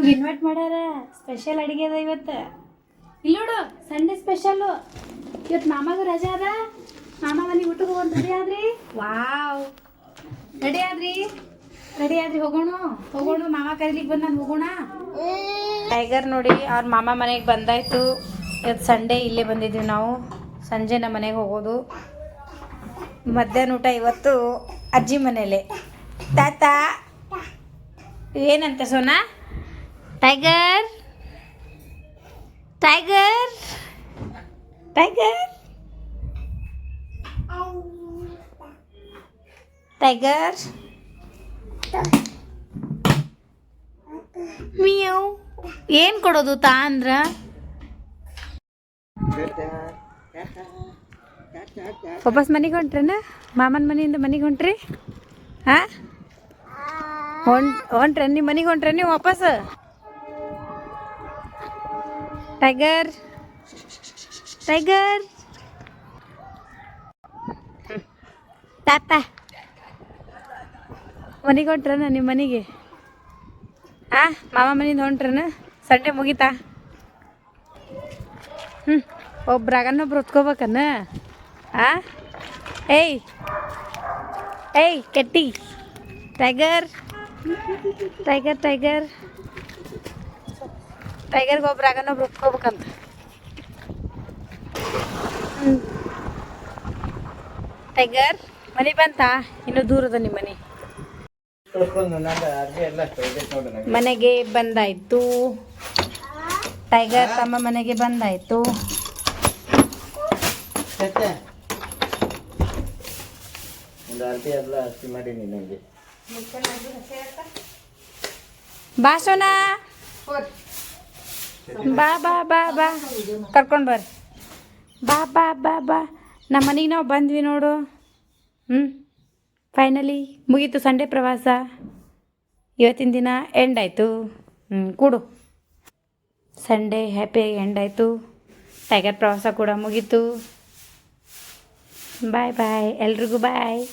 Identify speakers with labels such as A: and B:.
A: ನಮಗೆ ಇನ್ವೈಟ್ ಮಾಡ್ಯಾರ ಸ್ಪೆಷಲ್ ಅಡಿಗೆ ಅದ ಇವತ್ತು. ಇಲ್ಲ ನೋಡು ಸಂಡೇ ಸ್ಪೆಷಲ್ಲು ಇವತ್ತು ಮಾಮಾಗೂ ರಜಾ ಅದ. ಮಾಮ ಮನೆಗೆ ಊಟಕ್ಕೆ ಹೋಗೋಣ ರೆಡಿ ಆದ್ರಿ? ವಾವ್. ರೆಡಿ ಆದ್ರಿ? ರೆಡಿ ಆದ್ರಿ ಹೋಗೋಣ. ಹೋಗೋಣ ಮಾಮ ಕರೀಲಿಕ್ಕೆ ಬಂದ ಹೋಗೋಣ. ಟೈಗರ್ ನೋಡಿ ಅವ್ರ ಮಾಮ ಮನೆಗೆ ಬಂದಾಯ್ತು. ಇವತ್ತು ಸಂಡೇ ಇಲ್ಲೇ ಬಂದಿದ್ದೀವಿ ನಾವು. ಸಂಜೆ ನಮ್ಮ ಮನೆಗೆ ಹೋಗೋದು. ಮಧ್ಯಾಹ್ನ ಊಟ ಇವತ್ತು ಅಜ್ಜಿ ಮನೇಲೆ. ತಾತ? ಏನಂತ Sona? Tiger tiger tiger tiger ಮಿಯವ್ ಏನು ಕೊಡೋದು ತಾ ಅಂದ್ರ? ವಾಪಸ್ ಮನೆಗೆ ಹೊಂಟ್ರೇನ? ಮಾಮನ ಮನೆಯಿಂದ ಮನೆಗೆ ಹೊಂಟ್ರಿ? ಹಾಂ? ಹೊಂಟ್ ಹೊಂಟ್ರೆ ನಿಮ್ಮ ಮನೆಗೆ ಹೊಂಟ್ರೆ ನೀವು ವಾಪಸ್? ಟೈಗರ್ ಟೈಗರ್ ತಾತ ಮನೆಗೆ ಹೊಂಟ್ರನ ನಿಮ್ಮ ಮನೆಗೆ? ಆ ಮಾಮ ಮನೆಯಿಂದ ಹೊಂಟ್ರನ? ಸಂಡೆ ಮುಗೀತಾ? ಹ್ಞೂ ಒಬ್ರಾಗನ್ನೊಬ್ರು ಹೊತ್ಕೋಬೇಕನ್ನ ಆ? ಏಯ್ ಏಯ್, ಕೆಟ್ಟಿ. ಟೈಗರ್ ಟೈಗರ್ ಟೈಗರ್ ಟೈಗರ್ಗೆ ಒಬ್ರಾಗನ್ನೊಬ್ರು ಹೊತ್ಕೋಬೇಕಂತ ಹ್ಞೂ ಟೈಗರ್ ಮನೆ ಬಂತಾ? ಇನ್ನು ದೂರದ ನಿಮ್ಮ ಮನೆ. ಮನೆಗೆ ಬಂದಾಯ್ತು. ಟೈಗರ್ ತಮ್ಮ ಮನೆಗೆ ಬಂದಾಯ್ತು.
B: ಒಂದು ಅರ್ಧಿ ಎಲ್ಲ ಹಸಿ ಮಾಡೀನಿ ನನಗೆ
A: ಬಾ ಸೋನಾ ಬಾ ಬಾ ಬಾ ಬಾ. ಕರ್ಕೊಂಡು ಬರ್ರಿ. ಬಾ ಬಾ ಬಾ ಬಾ. ನಮ್ಮ ಮನೆಗೆ ನಾವು ಬಂದ್ವಿ ನೋಡು. ಹ್ಞೂ ಫೈನಲಿ ಮುಗೀತು ಸಂಡೇ ಪ್ರವಾಸ. ಇವತ್ತಿನ ದಿನ ಎಂಡ್ ಆಯಿತು. ಹ್ಞೂ ಕೂಡು. ಸಂಡೇ ಹ್ಯಾಪಿಯಾಗಿ ಎಂಡ್ ಆಯಿತು. ಟೈಗರ್ ಪ್ರವಾಸ ಕೂಡ ಮುಗೀತು. ಬಾಯ್ ಬಾಯ್ ಎಲ್ರಿಗೂ ಬಾಯ್